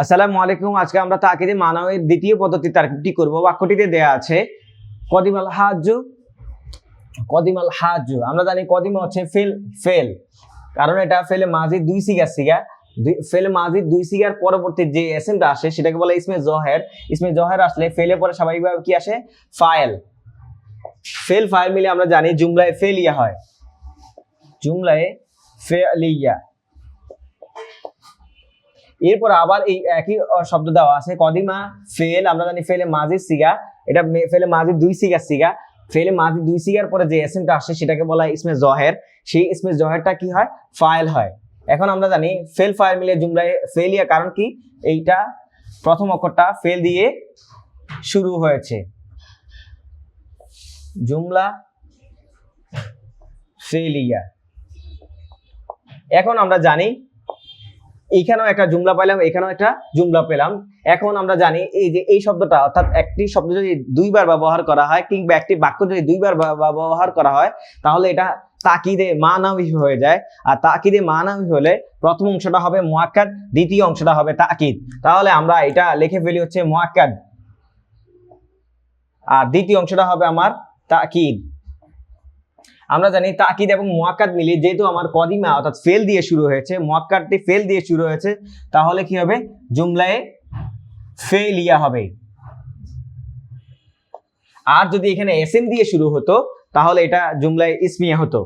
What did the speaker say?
আসসালামু আলাইকুম। আজকে আমরা তাকিদে মানবের দ্বিতীয় পদ্ধতি তারকিবটি করব? বাক্যটিতে দেয়া আছে, কদিমাল হাজু কদিমাল হাজু আমরা জানি কদিমা হচ্ছে ফেল ফেল। কারণ এটা ফেলে মাঝি দুই সিগা। দুই- ফেলে মাঝি দুই সিগার পরবর্তী যে এসএমটা আসে, সেটাকে বলে ইসমে জহের। ইসমে জহের আসলে ফেলে পরে স্বাভাবিকভাবে কি আসে? ফাইল। ফেল, ফাইল মিলে আমরা জানি জুমলায় ফেলিয়া হয়। জুমলায় ফেলিয়া। এরপর আবার এই একই শব্দ দেওয়া আছে। কদিমা, ফেল, আমরা জানি ফেলে মাঝির সিগা। এটা ফেলে মাঝির দুই সিগার সিগা। ফেলে মাঝি, দুই সিগার পরে যে এসএমটা আসে সেটাকে বলা হয় ইসমে জহের। সেই ইসমে জহেরটা কি হয়? ফাইল হয়। এখন আমরা জানি ফেল ফাইল মিলে জুমলায় ফেলিয়া কারণ কি? এইটা প্রথম অক্ষরটা ফেল দিয়ে শুরু হয়েছে। জুমলা ফেলিয়া এখন আমরা জানি এইখানেও একটা জুমলা পাইলাম এখানেও একটা জুমলা পেলাম। এখন আমরা জানি এই যে এই শব্দটা, অর্থাৎ একটি শব্দ যদি দুইবার ব্যবহার করা হয়, কিংবা একটি বাক্য যদি দুইবার ব্যবহার করা হয়, তাহলে এটা তাকিদে মানাবি হয়ে যায়। আর তাকিদে মানাবি হলে প্রথম অংশটা হবে মোয়াক্কাদ দ্বিতীয় অংশটা হবে তাকিদ। তাহলে আমরা এটা লিখে ফেলি হচ্ছে মোয়াক্কাদ আর দ্বিতীয় অংশটা হবে আমার তাকিদ। আমরা জানি তাকিদ এবং মোয়াক্কাদ মিলিয়ে যেহেতু আমার কদিমা অর্থাৎ ফেল দিয়ে শুরু হয়েছে মোয়াক্কাদটি ফেল দিয়ে শুরু হয়েছে, তাহলে কি হবে? জুমলায় ফেলিয়া হবে। আর যদি এখানে এসএম দিয়ে শুরু হতো, তাহলে এটা জুমলায় ইসমিয়া হতো।